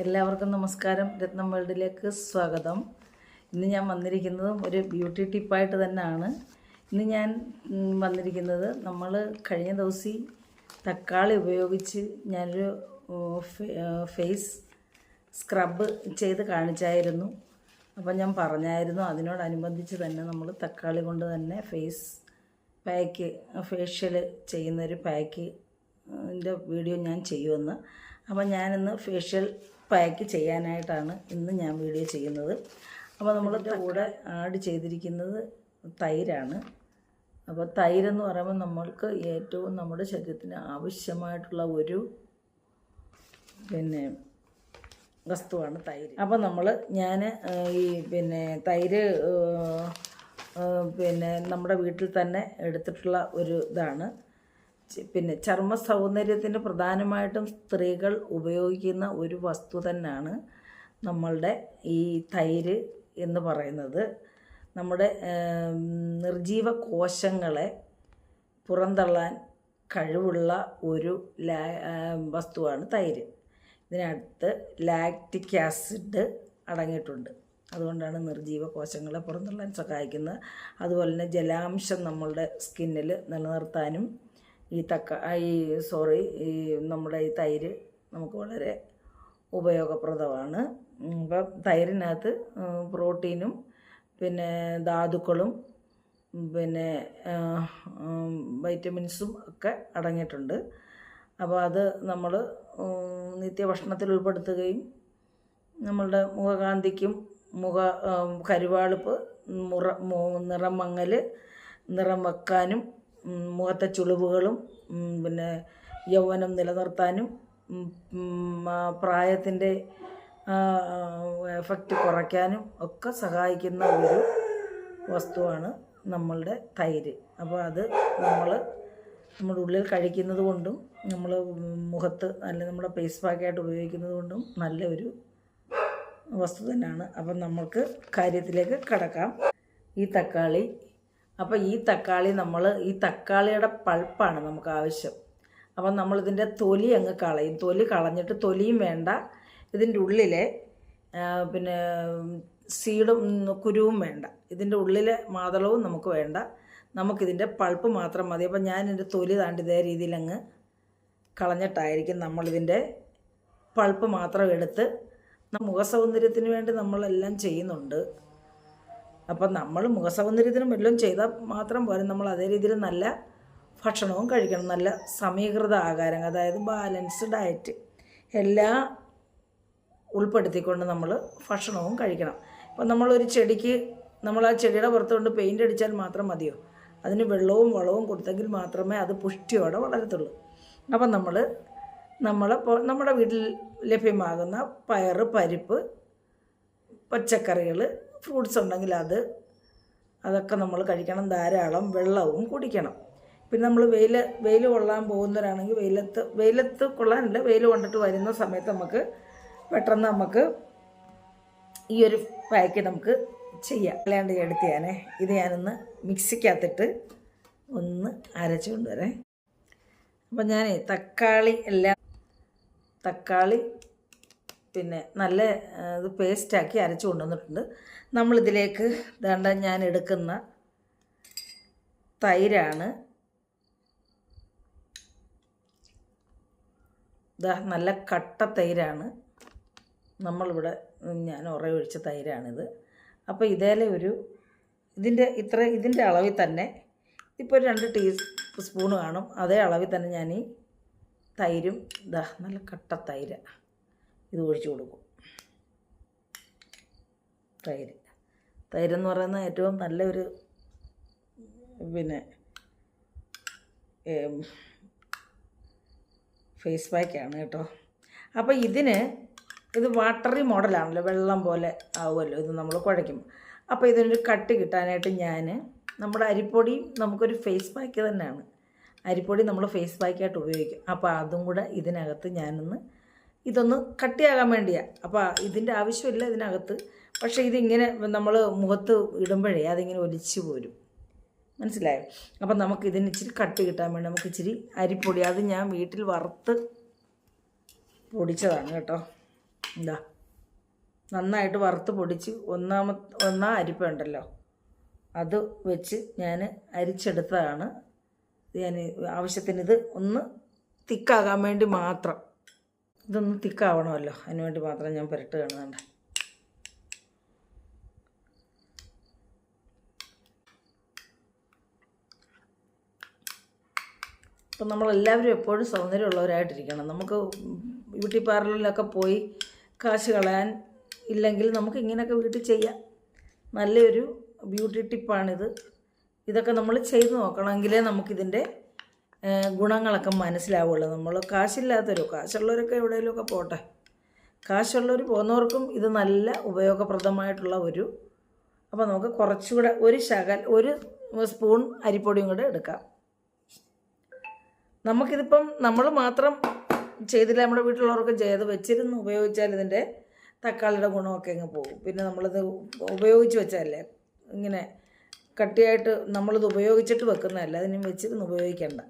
എല്ലാവർക്കും നമസ്കാരം. രത്നം വേൾഡിലേക്ക് സ്വാഗതം. ഇന്ന് ഞാൻ വന്നിരിക്കുന്നത് ഒരു ബ്യൂട്ടി ടിപ്പായിട്ട് തന്നെയാണ്. ഇന്ന് ഞാൻ വന്നിരിക്കുന്നത് നമ്മൾ കഴിഞ്ഞ ദിവസം തക്കാളി ഉപയോഗിച്ച് ഞാനൊരു ഫേസ് സ്ക്രബ് ചെയ്ത് കാണിച്ചായിരുന്നു. അപ്പം ഞാൻ പറഞ്ഞായിരുന്നു അതിനോടനുബന്ധിച്ച് തന്നെ നമ്മൾ തക്കാളി കൊണ്ട് തന്നെ ഫേസ് പാക്ക് ഫേഷ്യൽ ചെയ്യുന്നൊരു പാക്ക് ന്റെ വീഡിയോ ഞാൻ ചെയ്യുമെന്ന്. അപ്പം ഞാനിന്ന് ഫേഷ്യൽ പാക്ക് ചെയ്യാനായിട്ടാണ് ഇന്ന് ഞാൻ വീഡിയോ ചെയ്യുന്നത്. അപ്പോൾ നമ്മളിന്റെ കൂടെ ആഡ് ചെയ്തിരിക്കുന്നത് തൈരാണ്. അപ്പോൾ തൈരെന്ന് പറയുമ്പോൾ നമ്മൾക്ക് ഏറ്റവും നമ്മുടെ ശരീരത്തിന് ആവശ്യമായിട്ടുള്ള ഒരു പിന്നെ വസ്തുവാണ് തൈര്. അപ്പോൾ നമ്മൾ ഞാൻ ഈ പിന്നെ തൈര് പിന്നെ നമ്മുടെ വീട്ടിൽ തന്നെ എടുത്തിട്ടുള്ള ഒരു ഇതാണ്. പിന്നെ ചർമ്മ സൗന്ദര്യത്തിന് പ്രധാനമായിട്ടും സ്ത്രീകൾ ഉപയോഗിക്കുന്ന ഒരു വസ്തു തന്നെയാണ് നമ്മളുടെ ഈ തൈര് എന്ന് പറയുന്നത്. നമ്മുടെ നിർജീവ കോശങ്ങളെ പുറന്തള്ളാൻ കഴിവുള്ള ഒരു ലാ വസ്തുവാണ് തൈര്. ഇതിനകത്ത് ലാക്റ്റിക് ആസിഡ് അടങ്ങിയിട്ടുണ്ട്. അതുകൊണ്ടാണ് നിർജീവ കോശങ്ങളെ പുറന്തള്ളാൻ സഹായിക്കുന്നത്. അതുപോലെ തന്നെ ജലാംശം നമ്മളുടെ സ്കിന്നിൽ നിലനിർത്താനും ഈ തക്ക ഈ സോറി ഈ നമ്മുടെ ഈ തൈര് നമുക്ക് വളരെ ഉപയോഗപ്രദമാണ്. അപ്പം തൈരിനകത്ത് പ്രോട്ടീനും പിന്നെ ധാതുക്കളും പിന്നെ വൈറ്റമിൻസും ഒക്കെ അടങ്ങിയിട്ടുണ്ട്. അപ്പോൾ അത് നമ്മൾ നിത്യഭക്ഷണത്തിൽ ഉൾപ്പെടുത്തുകയും നമ്മളുടെ മുഖകാന്തിക്കും മുഖ കരുവാളിപ്പ് മുറ നിറം മങ്ങൽ നിറം വെക്കാനും മുഖത്തെ ചുളിവുകളും പിന്നെ യൗവനം നിലനിർത്താനും പ്രായത്തിന്റെ എഫക്റ്റ് കുറയ്ക്കാനും ഒക്കെ സഹായിക്കുന്ന ഒരു വസ്തുവാണ് നമ്മളുടെ തൈര്. അപ്പോൾ അത് നമ്മൾ നമ്മുടെ ഉള്ളിൽ കഴിക്കുന്നത് കൊണ്ടും നമ്മൾ മുഖത്ത് അല്ലെ നമ്മുടെ ഫേസ് പാക്കായിട്ട് ഉപയോഗിക്കുന്നത് കൊണ്ടും നല്ലൊരു വസ്തു തന്നെയാണ്. അപ്പം നമ്മൾക്ക് കാര്യത്തിലേക്ക് കടക്കാം. ഈ തക്കാളി അപ്പോൾ ഈ തക്കാളി നമ്മൾ ഈ തക്കാളിയുടെ പൾപ്പാണ് നമുക്ക് ആവശ്യം. അപ്പം നമ്മളിതിന്റെ തൊലി അങ്ങ് കളയും. തൊലി കളഞ്ഞിട്ട് തൊലിയും വേണ്ട. ഇതിന്റെ ഉള്ളിലെ പിന്നെ സീഡും കുരുവും വേണ്ട. ഇതിന്റെ ഉള്ളിലെ മാതളവും നമുക്ക് വേണ്ട. നമുക്കിതിന്റെ പൾപ്പ് മാത്രം മതി. അപ്പം ഞാൻ ഇതിന്റെ തൊലി താണ്ടി ഇതേ രീതിയിൽ അങ്ങ് കളഞ്ഞിട്ടായിരിക്കും നമ്മളിതിന്റെ പൾപ്പ് മാത്രം എടുത്ത് മുഖസൗന്ദര്യത്തിന് വേണ്ടി നമ്മളെല്ലാം ചെയ്യുന്നുണ്ട്. അപ്പം നമ്മൾ മുഖസൗന്ദര്യത്തിന് എല്ലാം ചെയ്താൽ മാത്രം പോരെ. നമ്മൾ അതേ രീതിയിൽ നല്ല ഭക്ഷണവും കഴിക്കണം. നല്ല സമീകൃത ആഹാരം അതായത് ബാലൻസ്ഡ് ഡയറ്റ് എല്ലാം ഉൾപ്പെടുത്തിക്കൊണ്ട് നമ്മൾ ഭക്ഷണവും കഴിക്കണം. ഇപ്പം നമ്മളൊരു ചെടിക്ക് നമ്മൾ ആ ചെടിയുടെ പുറത്തുകൊണ്ട് പെയിന്റ് അടിച്ചാൽ മാത്രം മതിയോ? അതിന് വെള്ളവും വളവും കൊടുത്തെങ്കിൽ മാത്രമേ അത് പുഷ്ടിയോടെ വളരത്തുള്ളൂ. അപ്പം നമ്മൾ നമ്മളിപ്പോൾ നമ്മുടെ വീട്ടിൽ ലഭ്യമാകുന്ന പയർ പരിപ്പ് പച്ചക്കറികൾ ഫ്രൂട്ട്സ് ഉണ്ടെങ്കിൽ അത് അതൊക്കെ നമ്മൾ കഴിക്കണം. ധാരാളം വെള്ളവും കുടിക്കണം. പിന്നെ നമ്മൾ വെയിൽ വെയിൽ കൊള്ളാൻ പോകുന്നവരാണെങ്കിൽ വെയിലത്ത് വെയിലത്ത് കൊള്ളാനില്ല വെയിൽ കൊണ്ടിട്ട് വരുന്ന സമയത്ത് നമുക്ക് പെട്ടെന്ന് നമുക്ക് ഈ ഒരു പാക്ക് നമുക്ക് ചെയ്യാം. അല്ലാണ്ട് എടുത്ത് ഞാനേ ഇത് ഞാനൊന്ന് മിക്സിക്കകത്തിട്ട് ഒന്ന് അരച്ച് കൊണ്ടുവരേ. അപ്പം ഞാൻ തക്കാളി എല്ലാം തക്കാളി പിന്നെ നല്ല ഇത് പേസ്റ്റാക്കി അരച്ച് കൊണ്ടുവന്നിട്ടുണ്ട്. നമ്മളിതിലേക്ക് ദണ്ട ഞാൻ എടുക്കുന്ന തൈരാണ്. നല്ല കട്ട തൈരാണ്. നമ്മളിവിടെ ഞാൻ ഉറയൊഴിച്ച തൈരാണിത്. അപ്പോൾ ഇതേലെ ഒരു ഇതിന്റെ ഇത്ര ഇതിന്റെ അളവിൽ തന്നെ ഇപ്പോൾ രണ്ട് ടീ സ്പൂൺ കാണും. അതേ അളവിൽ തന്നെ ഞാൻ ഈ തൈരും ഇതാ നല്ല കട്ട തൈര ഇത് ഒഴിച്ചു കൊടുക്കും. തൈര്. തൈരെന്ന് പറയുന്ന ഏറ്റവും നല്ലൊരു പിന്നെ ഫേസ് പാക്കാണ് കേട്ടോ. അപ്പോൾ ഇതിന് ഇത് വാട്ടറി മോഡലാണല്ലോ വെള്ളം പോലെ ആവുമല്ലോ ഇത് നമ്മൾ കുഴയ്ക്കും അപ്പോൾ ഇതിനൊരു കട്ട് കിട്ടാനായിട്ട് ഞാൻ നമ്മുടെ അരിപ്പൊടി നമുക്കൊരു ഫേസ് പാക്ക് തന്നെയാണ്. അരിപ്പൊടി നമ്മൾ ഫേസ് പാക്കായിട്ട് ഉപയോഗിക്കും. അപ്പോൾ അതും കൂടെ ഇതിനകത്ത് ഞാനൊന്ന് ഇതൊന്ന് കട്ടിയാകാൻ വേണ്ടിയാണ് അപ്പോൾ ഇതിന്റെ ആവശ്യമില്ല ഇതിനകത്ത് പക്ഷേ ഇതിങ്ങനെ നമ്മൾ മുഖത്ത് ഇടുമ്പോഴേ അതിങ്ങനെ ഒലിച്ചു പോരും. മനസ്സിലായോ? അപ്പം നമുക്ക് ഇതിന് ഇച്ചിരി കട്ട് കിട്ടാൻ വേണ്ടി നമുക്ക് ഇച്ചിരി അരിപ്പൊടി അത് ഞാൻ വീട്ടിൽ വറുത്ത് പൊടിച്ചതാണ് കേട്ടോ. എന്താ നന്നായിട്ട് വറുത്ത് പൊടിച്ച് ഒന്നാമ ഒന്നാം അരിപ്പ ഉണ്ടല്ലോ. അത് വെച്ച് ഞാൻ അരിച്ചെടുത്തതാണ്. ഞാൻ ആവശ്യത്തിന് ഇത് ഒന്ന് തിക്കാകാൻ വേണ്ടി മാത്രം. ഇതൊന്ന് തിക്കാവണമല്ലോ. അതിന് വേണ്ടി മാത്രം ഞാൻ പുരട്ട് കാണുന്നുണ്ട് അപ്പം നമ്മളെല്ലാവരും എപ്പോഴും സൗന്ദര്യമുള്ളവരായിട്ടിരിക്കണം. നമുക്ക് ബ്യൂട്ടി പാർലറിലൊക്കെ പോയി കാശ് കളയാൻ ഇല്ലെങ്കിൽ നമുക്ക് ഇങ്ങനെയൊക്കെ വീട്ടിൽ ചെയ്യാം. നല്ലൊരു ബ്യൂട്ടി ടിപ്പാണിത്. ഇതൊക്കെ നമ്മൾ ചെയ്ത് നോക്കണമെങ്കിലേ നമുക്കിതിന്റെ ഗുണങ്ങളൊക്കെ മനസ്സിലാവുള്ളൂ. നമ്മൾ കാശില്ലാത്തവരോ കാശുള്ളവരൊക്കെ എവിടെയെങ്കിലുമൊക്കെ പോട്ടെ. കാശുള്ളവർ പോകുന്നവർക്കും ഇത് നല്ല ഉപയോഗപ്രദമായിട്ടുള്ള ഒരു അപ്പോൾ നമുക്ക് കുറച്ചുകൂടെ ഒരു ശകൽ ഒരു സ്പൂൺ അരിപ്പൊടിയും കൂടെ എടുക്കാം. നമുക്കിതിപ്പം നമ്മൾ മാത്രം ചെയ്തില്ല നമ്മുടെ വീട്ടിലുള്ളവർക്കും ചെയ്ത് വെച്ചിരുന്ന് ഉപയോഗിച്ചാൽ ഇതിന്റെ തക്കാളിയുടെ ഗുണമൊക്കെ അങ്ങ് പോകും. പിന്നെ നമ്മളിത് ഉപയോഗിച്ച് വെച്ചാലേ ഇങ്ങനെ കട്ടിയായിട്ട് നമ്മളിത് ഉപയോഗിച്ചിട്ട് വെക്കുന്നതല്ല അതിനും വെച്ചിരുന്ന് ഉപയോഗിക്കേണ്ട.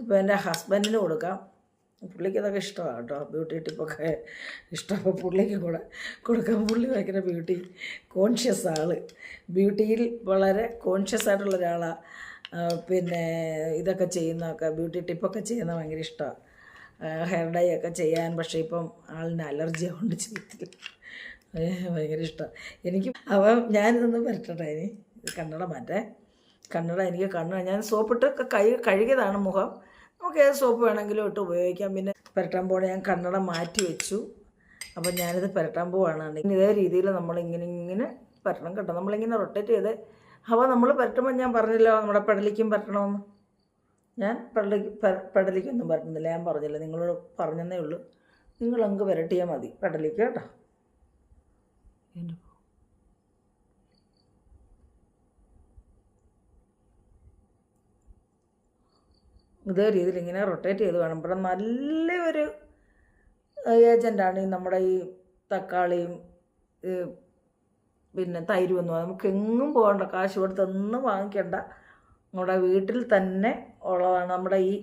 ഇപ്പോൾ എന്റെ ഹസ്ബൻഡിന് കൊടുക്കാം. പുള്ളിക്ക് അതൊക്കെ ഇഷ്ടമാണ് കേട്ടോ. ബ്യൂട്ടി ടിപ്പൊക്കെ ഇഷ്ടമാണ് പുള്ളിക്ക് കൂടെ കൊടുക്കാൻ പുള്ളി ഭയങ്കര ബ്യൂട്ടി കോൺഷ്യസ് ആൾ ബ്യൂട്ടിയിൽ വളരെ കോൺഷ്യസ് ആയിട്ടുള്ള ഒരാളാണ് പിന്നെ ഇതൊക്കെ ചെയ്യുന്നതൊക്കെ ബ്യൂട്ടി ടിപ്പൊക്കെ ചെയ്യുന്ന ഭയങ്കര ഇഷ്ടമാണ് ഹെയർ ഡൈ ഒക്കെ ചെയ്യാൻ പക്ഷേ ഇപ്പം ആളിന് അലർജി കൊണ്ട് ചെയ്യത്തില്ല. ഭയങ്കര ഇഷ്ടമാണ് എനിക്ക് അപ്പം ഞാനിതൊന്ന് പരട്ടട്ടെ ഇനി. കണ്ണട മാറ്റേ. കണ്ണട എനിക്ക് കണ്ണട ഞാൻ സോപ്പിട്ടൊക്കെ കൈ കഴുകിയതാണ് മുഖം. നമുക്ക് ഏത് സോപ്പ് വേണമെങ്കിലും ഇട്ട് ഉപയോഗിക്കാം. പിന്നെ പുരട്ടാൻ പോകണ ഞാൻ കണ്ണട മാറ്റി വെച്ചു. അപ്പം ഞാനിത് പുരട്ടാൻ പോവാണ്. ഇതേ രീതിയിൽ നമ്മളിങ്ങനെ ഇങ്ങനെ പുരട്ടണം കേട്ടോ. നമ്മളിങ്ങനെ റൊട്ടേറ്റ് ചെയ്ത് അവ നമ്മൾ പരട്ടുമ്പോൾ ഞാൻ പറഞ്ഞില്ലോ നമ്മുടെ പടലിക്കും പരട്ടണമെന്ന് ഞാൻ പടലിക്ക് പടലിക്കൊന്നും പറഞ്ഞില്ല പരട്ടുന്നില്ല ഞാൻ പറഞ്ഞില്ല. നിങ്ങളോട് പറഞ്ഞതേ ഉള്ളൂ. നിങ്ങൾ നിങ്ങളങ്ങ് പുരട്ടിയാൽ മതി പടലിക്ക് കേട്ടോ. ഇതേ രീതിയിൽ ഇങ്ങനെ റൊട്ടേറ്റ് ചെയ്ത് വേണം ഇവിടെ നല്ലൊരു ഏജന്റാണ് ഈ നമ്മുടെ ഈ തക്കാളിയും പിന്നെ തൈര് വന്നു. നമുക്ക് എങ്ങും പോകണ്ട. കാശ് കൊടുത്തൊന്നും വാങ്ങിക്കണ്ട. നമ്മുടെ വീട്ടിൽ തന്നെ ഉള്ളതാണ്. നമ്മുടെ ഈ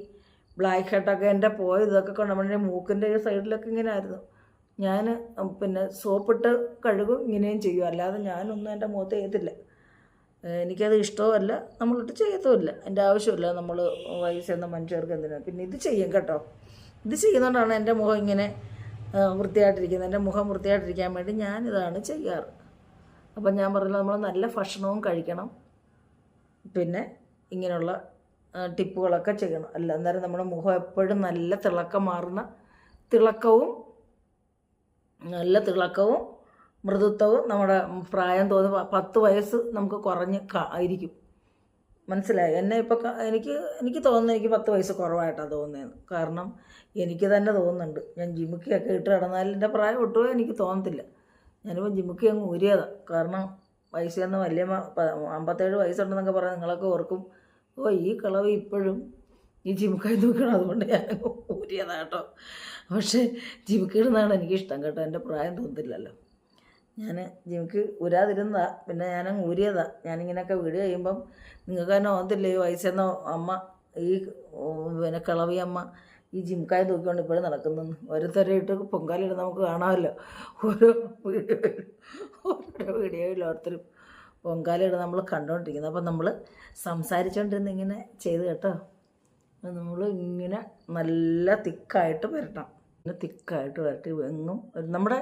ബ്ലാക്ക് ഹെഡൊക്കെ എന്റെ പോയതൊക്കെ കൊണ്ട് നമ്മുടെ മൂക്കിന്റെ സൈഡിലൊക്കെ ഇങ്ങനെ ആയിരുന്നു ഞാൻ പിന്നെ സോപ്പിട്ട് കഴുകും ഇങ്ങനെയും ചെയ്യും. അല്ലാതെ ഞാനൊന്നും എന്റെ മുഖത്ത് ചെയ്യത്തില്ല. ഏഹ് എനിക്കത് ഇഷ്ടവുമല്ല. നമ്മളിട്ട് ചെയ്യത്തുമില്ല. എന്റെ ആവശ്യമില്ല നമ്മൾ വയസ്സെന്ന മനുഷ്യർക്ക് എന്തിനാണ് പിന്നെ ഇത് ചെയ്യും കേട്ടോ. ഇത് ചെയ്യുന്നതുകൊണ്ടാണ് എന്റെ മുഖം ഇങ്ങനെ വൃത്തിയായിട്ടിരിക്കുന്നത്. എന്റെ മുഖം വൃത്തിയായിട്ടിരിക്കാൻ വേണ്ടി ഞാനിതാണ് ചെയ്യാറ്. അപ്പം ഞാൻ പറഞ്ഞില്ല നമ്മൾ നല്ല ഭക്ഷണവും കഴിക്കണം. പിന്നെ ഇങ്ങനെയുള്ള ടിപ്പുകളൊക്കെ ചെയ്യണം. അല്ല അന്നേരം നമ്മുടെ മുഖം എപ്പോഴും നല്ല തിളക്കം മാറുന്ന തിളക്കവും നല്ല തിളക്കവും മൃദുത്വവും നമ്മുടെ പ്രായം തോന്നി പ- പത്ത് വയസ്സ് നമുക്ക് കുറഞ്ഞ് ആയിരിക്കും. മനസ്സിലായി? എന്നെ ഇപ്പോൾ എനിക്ക് എനിക്ക് തോന്നുന്നു എനിക്ക് പത്ത് വയസ്സ് കുറവായിട്ടാണ് തോന്നുന്നത് കാരണം എനിക്ക് തന്നെ തോന്നുന്നുണ്ട്. ഞാൻ ജിമ്മിക്കൊക്കെ ഇട്ട് കിടന്നാൽ എന്റെ പ്രായം ഒട്ടുമേ എനിക്ക് തോന്നത്തില്ല. ഞാനിപ്പോൾ ജിമ്മിക്ക് അങ്ങ് ഊരിയതാണ് കാരണം ചെന്ന വലിയ അമ്പത്തേഴ് വയസ്സുണ്ടെന്നൊക്കെ പറഞ്ഞാൽ നിങ്ങളൊക്കെ ഓർക്കും. ഓ ഈ കളവ് ഇപ്പോഴും ഈ ജിമുക്കായി നോക്കണം. അതുകൊണ്ട് ഞാൻ ഊരിയതാണ് കേട്ടോ. പക്ഷേ ജിമുക്കിടുന്നതാണ് എനിക്കിഷ്ടം കേട്ടോ. എന്റെ പ്രായം തോന്നില്ലല്ലോ. ഞാൻ ജിമുക്ക് ഊരാതിരുന്നതാ. പിന്നെ ഞാനങ്ങ് ഊരിയതാ. ഞാനിങ്ങനെയൊക്കെ വീട് കഴിയുമ്പം നിങ്ങൾക്ക് തന്നെ ഓന്നില്ല ഈ വയസ്സെന്ന അമ്മ ഈ പിന്നെ അമ്മ ഈ ജിംകായ തൂക്കിക്കൊണ്ട് ഇപ്പോഴും നടക്കുന്നു ഓരോരുത്തരായിട്ട് പൊങ്കാലിടുന്ന നമുക്ക് കാണാമല്ലോ. ഓരോ വീഡിയോയിൽ ഓരോ വീഡിയോയിൽ ഓരോരുത്തരും പൊങ്കാലിടുന്ന നമ്മൾ കണ്ടുകൊണ്ടിരിക്കുന്നത് അപ്പം നമ്മൾ സംസാരിച്ചുകൊണ്ടിരുന്ന് ഇങ്ങനെ ചെയ്ത് കേട്ടോ. നമ്മൾ ഇങ്ങനെ നല്ല തിക്കായിട്ട് വരട്ടണം. ഇങ്ങനെ തിക്കായിട്ട് വരട്ടി എങ്ങും നമ്മുടെ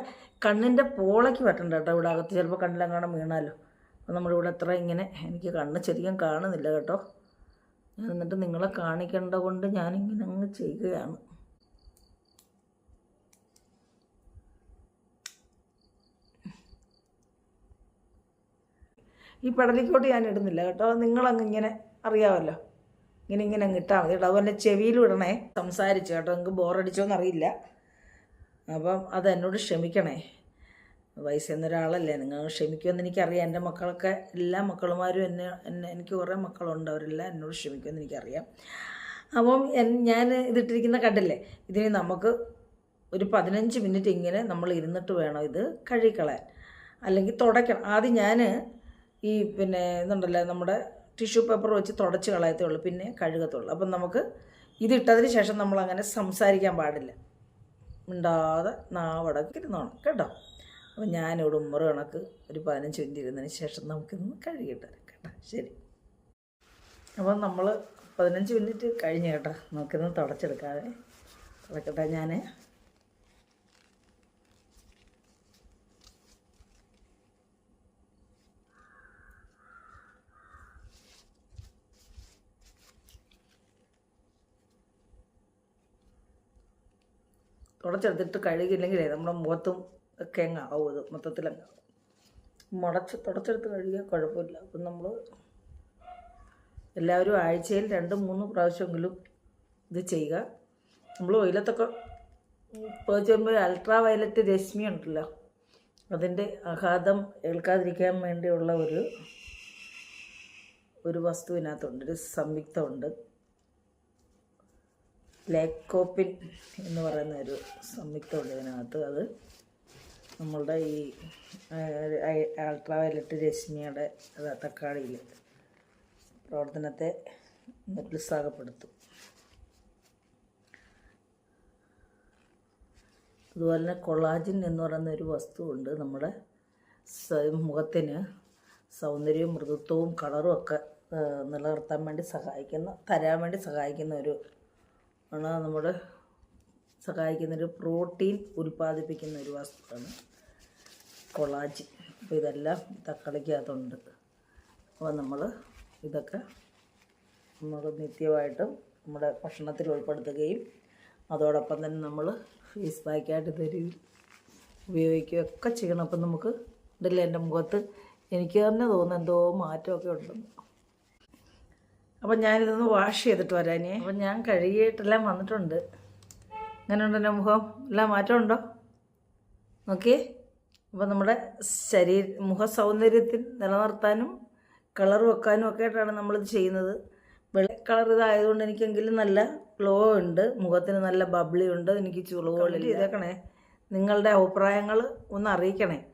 കണ്ണിന്റെ പോളയ്ക്ക് വരട്ടണ്ട കേട്ടോ. ഇവിടെ അകത്ത് ചിലപ്പോൾ കണ്ണിലെങ്ങാനും വീണാലോ. അപ്പം നമ്മുടെ ഇവിടെ അത്ര ഇങ്ങനെ എനിക്ക് കണ്ണ് ശരിക്കും കാണുന്നില്ല കേട്ടോ. ഞാൻ എന്നിട്ട് നിങ്ങളെ കാണിക്കേണ്ട കൊണ്ട് ഞാനിങ്ങനെ അങ്ങ് ചെയ്യുകയാണ്. ഈ പടലിക്കോട്ട് ഞാൻ ഇടുന്നില്ല കേട്ടോ. നിങ്ങളങ്ങ് ഇങ്ങനെ അറിയാമല്ലോ ഇങ്ങനെ ഇങ്ങനെ അങ്ങ് ഇട്ടാൽ മതി കേട്ടോ. അതുപോലെ ചെവിയിലും ഇടണേ സംസാരിച്ചു കേട്ടോ. നിങ്ങൾക്ക് ബോറടിച്ചോന്ന് അറിയില്ല അപ്പം അത് എന്നോട് ക്ഷമിക്കണേ. വയസ്സെന്ന ഒരാളല്ലേ നിങ്ങൾ ക്ഷമിക്കുമെന്ന് എനിക്കറിയാം. എന്റെ മക്കളൊക്കെ എല്ലാ മക്കളുമാരും എന്നെ എന്നെ എനിക്ക് കുറേ മക്കളുണ്ട്. അവരെല്ലാം എന്നോട് ക്ഷമിക്കുമെന്ന് എനിക്കറിയാം. അപ്പം ഞാൻ ഇതിട്ടിരിക്കുന്ന കണ്ടില്ലേ? ഇതിന് നമുക്ക് ഒരു പതിനഞ്ച് മിനിറ്റ് ഇങ്ങനെ നമ്മൾ ഇരുന്നിട്ട് വേണം ഇത് കഴുകിക്കളയാൻ. അല്ലെങ്കിൽ തുടയ്ക്കണം. ആദ്യം ഞാൻ ഈ പിന്നെ ഇതുണ്ടല്ലോ നമ്മുടെ ടിഷ്യൂ പേപ്പർ വെച്ച് തുടച്ച് കളയത്തേ ഉള്ളൂ. പിന്നെ കഴുകത്തുള്ളൂ. അപ്പം നമുക്ക് ഇതിട്ടതിന് ശേഷം നമ്മളങ്ങനെ സംസാരിക്കാൻ പാടില്ല. മിണ്ടാതെ നാവടക്കിരുന്നോണം. കേട്ടോ? അപ്പോൾ ഞാനിവിടെ ഉമ്മറ കണക്ക് ഒരു പതിനഞ്ച് മിനിറ്റ് ഇരുന്നതിന് ശേഷം നമുക്കിന്ന് കഴുകിയിട്ട് കേട്ടോ. ശരി. അപ്പം നമ്മൾ പതിനഞ്ച് മിനിറ്റ് കഴിഞ്ഞ് കേട്ടോ. നമുക്കിന്ന് തുടച്ചെടുക്കാതെ തുടക്കട്ടെ ഞാൻ തുടച്ചെടുത്തിട്ട് കഴുകിയില്ലെങ്കിലേ നമ്മുടെ മുഖത്തും ഒക്കെ അങ്ങ് ആവും അത് മൊത്തത്തിൽ അങ്ങ് ആവും മുടച്ച് തുടച്ചെടുത്ത് കഴുകിയാൽ കുഴപ്പമില്ല. അപ്പം നമ്മൾ എല്ലാവരും ആഴ്ചയിൽ രണ്ട് മൂന്ന് പ്രാവശ്യമെങ്കിലും ഇത് ചെയ്യുക. നമ്മൾ വെയിലത്തൊക്കെ പോയി ചെയ്യുമ്പോൾ അൾട്രാ വയലറ്റ് രശ്മി ഉണ്ടല്ലോ. അതിന്റെ ആഘാതം ഏൽക്കാതിരിക്കാൻ വേണ്ടിയുള്ള ഒരു ഒരു വസ്തുവിനകത്തുണ്ട് ഒരു സംയുക്തമുണ്ട്. ലേക്കോപ്പിൻ എന്ന് പറയുന്ന ഒരു സംയുക്തമുണ്ട് ഇതിനകത്ത്. അത് നമ്മളുടെ ഈ അൾട്രാവയലറ്റ് രശ്മിയുടെ അത് തക്കാളിയിൽ പ്രവർത്തനത്തെ നിരുത്സാഹപ്പെടുത്തും അതുപോലെ തന്നെ കൊളാജിൻ എന്ന് പറയുന്ന ഒരു വസ്തുവുണ്ട് നമ്മുടെ മുഖത്തിന് സൗന്ദര്യവും മൃദുത്വവും കളറും ഒക്കെ നിലനിർത്താൻ വേണ്ടി സഹായിക്കുന്ന തരാൻ വേണ്ടി സഹായിക്കുന്ന ഒരു ആണ് നമ്മുടെ സഹായിക്കുന്ന ഒരു പ്രോട്ടീൻ ഉൽപ്പാദിപ്പിക്കുന്ന ഒരു വസ്തുവാണ് കൊളാജ് അപ്പോൾ ഇതെല്ലാം തക്കാളിക്കകത്തുണ്ട്. അപ്പോൾ നമ്മൾ ഇതൊക്കെ നമ്മൾ നിത്യമായിട്ടും നമ്മുടെ ഭക്ഷണത്തിൽ ഉൾപ്പെടുത്തുകയും അതോടൊപ്പം തന്നെ നമ്മൾ ഫേസ് പാക്കായിട്ട് ഉപയോഗിക്കുകയും ഒക്കെ ചെയ്യണം. അപ്പം നമുക്ക് ഇതല്ല എന്റെ മുഖത്ത്? എനിക്ക് തന്നെ തോന്നുന്നു എന്തോ മാറ്റമൊക്കെ ഉണ്ടെന്ന്. അപ്പം ഞാനിതൊന്ന് വാഷ് ചെയ്തിട്ട് വരാനേ അപ്പം ഞാൻ കഴുകിയിട്ടെല്ലാം വന്നിട്ടുണ്ട്. എങ്ങനെയുണ്ട് എന്റെ മുഖം? എല്ലാം മാറ്റമുണ്ടോ? നോക്കിയേ അപ്പോൾ നമ്മുടെ ശരീര മുഖ സൗന്ദര്യത്തിൽ നിലനിർത്താനും കളർ വെക്കാനും ഒക്കെ ആയിട്ടാണ് നമ്മളിത് ചെയ്യുന്നത്. വെള്ള കളർ ഇതായതുകൊണ്ട് എനിക്കെങ്കിലും നല്ല ഗ്ലോ ഉണ്ട്. മുഖത്തിന് നല്ല ബബ്ളി ഉണ്ട്. എനിക്ക് ചുളിവുകളില്ല. ചെയ്തേക്കണേ. നിങ്ങളുടെ അഭിപ്രായങ്ങൾ ഒന്ന് അറിയിക്കണേ.